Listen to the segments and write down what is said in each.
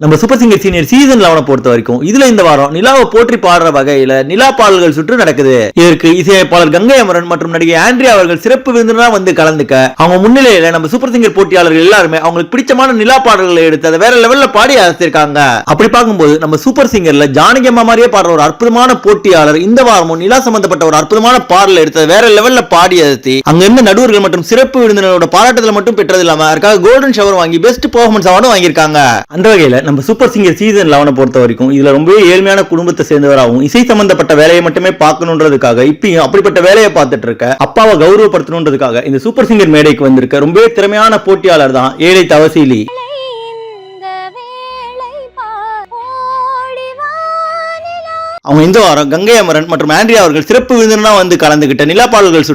நம்ம super singer senior season லெவனை பொறுத்த வரைக்கும் இதுல இந்த வாரம் நிலாவை போற்றி பாடுற வகையில நிலா பாடல்கள் சுற்று நடக்குது. இதற்கு இசையமைப்பாளர் கங்கை அமரன் மற்றும் நடிகை ஆண்ட்ரியா அவர்கள் சிறப்பு விருந்தினரா வந்து கலந்துக்க அவங்க முன்னிலையில நம்ம சூப்பர் சிங்கர் போட்டியாளர்கள் எல்லாருமே அவங்களுக்கு பிடிச்சமான நிலா பாடல்களை எடுத்து அதை வேற லெவல்ல பாடி அசைச்சிருக்காங்க அப்படி பார்க்கும்போது நம்ம சூப்பர் சிங்கர்ல ஜானகி அம்மா மாதிரியே பாடுற ஒரு அற்புதமான போட்டியாளர் இந்த வாரமும் நிலா சம்பந்தப்பட்ட ஒரு அற்புதமான பாடல் எடுத்து வேற லெவல்ல பாடி அசத்தி அங்க இருந்த நடுவர்கள் மற்றும் சிறப்பு விருந்தினரோட பாராட்டத்தில் மட்டும் பெற்றது இல்லாம அதுக்காக கோல்டன் ஷவர் வாங்கி பெஸ்ட் பெர்ஃபார்மன்ஸ் அவார்டும் வாங்கியிருக்காங்க. அந்த வகையில நம்ம சூப்பர் சிங்கர் சீசன் லெவனை பொறுத்த வரைக்கும் இதுல ரொம்பவே ஏழ்மையான குடும்பத்தை சேர்ந்தவராகவும் இசை சம்பந்தப்பட்ட வேலையை மட்டுமே பார்க்கணுன்றதுக்காக இப்பயும் அப்படிப்பட்ட வேலையை பார்த்துட்டு இருக்க அப்பாவை கௌரவப்படுத்தணுன்றதுக்காக இந்த சூப்பர் சிங்கர் மேடைக்கு வந்திருக்க ரொம்பவே திறமையான போட்டியாளர் தான் ஏழை தவசீலி. அவங்க இந்த வாரம்? கங்கை அமரன் மற்றும் ஆண்ட்ரியா அவர்கள் சிறப்பு விருந்தினா வந்து கலந்துகிட்ட நிலா பாடல்கள்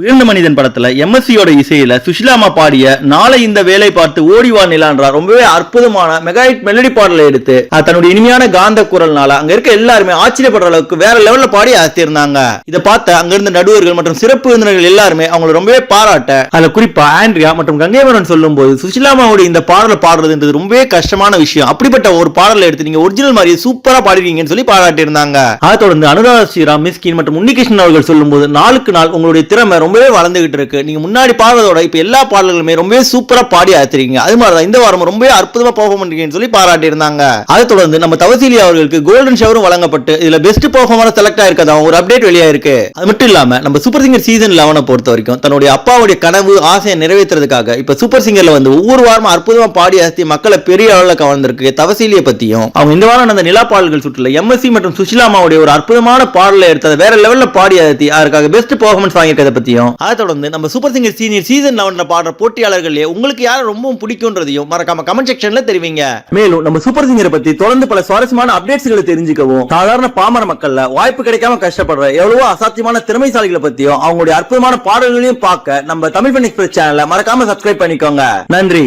உயர்ந்த மனிதன் படத்துல எம்எஸ்சியோட இசையில சுஷிலாமா பாடிய நாளை இந்த வேலை பார்த்து ஓடி வா நிலான்றா ரொம்பவே அற்புதமான மெகாஹிட் மெலடி பாடலை எடுத்து தன்னுடைய இனிமையான காந்த குரல்னால அங்க இருக்க எல்லாருமே ஆச்சரியப்படுற அளவுக்கு வேற லெவல்ல பாடி அசத்திருந்தாங்க. இதை பார்த்த அங்க இருந்த நடுவர்கள் மற்றும் சிறப்பு விருந்தினர்கள் எல்லாருமே அவங்களை ரொம்பவே பாராட்ட அதுல குறிப்பா ஆண்ட்ரியா மற்றும் கங்கை அமரன் சொல்லும் போது சுஷிலாமாவோட இந்த பாடலை பாடுறதுன்றது ரொம்பவே கஷ்டமான விஷயம். அப்படிப்பட்ட ஒரு பாடலை எடுத்து நீங்க ஒரிஜினல் மாதிரியே சூப்பரா பாடிருக்கீங்கன்னு சொல்லி பாராட்டி சொல்றாங்க அதை தொடர்ந்து அனுராதா ஸ்ரீராம் மிஸ்கின் மற்றும் உன்னிகிருஷ்ணன் அவர்கள் சொல்லும்போது நாளுக்கு நாள் உங்களுடைய திறமை ரொம்பவே வளர்ந்துகிட்டு இருக்கு. நீங்க முன்னாடி பாடுறதோட இப்ப எல்லா பாடல்களுமே ரொம்பவே சூப்பரா பாடி ஆத்திருக்கீங்க அது மாதிரிதான் இந்த வாரம் ரொம்பவே அற்புதமா பெர்ஃபார்ம் பண்றீங்கன்னு சொல்லி பாராட்டி இருந்தாங்க அதை தொடர்ந்து நம்ம தவசீலி அவர்களுக்கு கோல்டன் ஷவரும் வழங்கப்பட்டு இதுல பெஸ்ட் பெர்ஃபார்மர் செலக்ட் ஆயிருக்கதா ஒரு அப்டேட் வெளியாயிருக்கு அது மட்டும் இல்லாம நம்ம சூப்பர் சிங்கர் சீசன் லெவனை பொறுத்த வரைக்கும் தன்னுடைய அப்பாவுடைய கனவு ஆசையை நிறைவேற்றுறதுக்காக இப்ப சூப்பர் சிங்கர்ல வந்து ஒவ்வொரு வாரமும் அற்புதமா பாடி அசத்தி மக்களை பெரிய அளவில் கவர்ந்திருக்கு. தவசீலியை பத்தியும் அவங்க இந்த வாரம் நடந்த நிலா சுற்றுல எம்எஸ்சி மற்றும் இஸ்லாமாவுடைய ஒரு அற்புதமான பாடலை எடுத்து அதை வேற லெவல்ல பாடி அதை அதற்காக பெஸ்ட் பெர்ஃபார்மன்ஸ் வாங்கியிருக்கதை பத்தியும் அதை தொடர்ந்து நம்ம சூப்பர் சிங்கர் சீனியர் சீசன் லெவன்ல பாடுற போட்டியாளர்களே உங்களுக்கு யாரை ரொம்பவும் பிடிக்கும்ன்றதையும் மறக்காம கமெண்ட் செக்ஷன்ல தெரிவிங்க. மேலும் நம்ம சூப்பர் சிங்கரை பத்தி தொடர்ந்து பல சுவாரஸ்யமான அப்டேட்ஸ்களை தெரிஞ்சுக்கவும் சாதாரண பாமர மக்கள்ல வாய்ப்பு கிடைக்காம கஷ்டப்படுற எவ்வளவோ அசாத்தியமான திறமைசாலிகளை பத்தியும் அவங்களுடைய அற்புதமான பாடல்களையும் பார்க்க நம்ம தமிழ் பண்ணி எக்ஸ்பிரஸ் சேனலை மறக்காம சப்ஸ்கிரைப் பண்ணிக்கோங்க. நன்றி.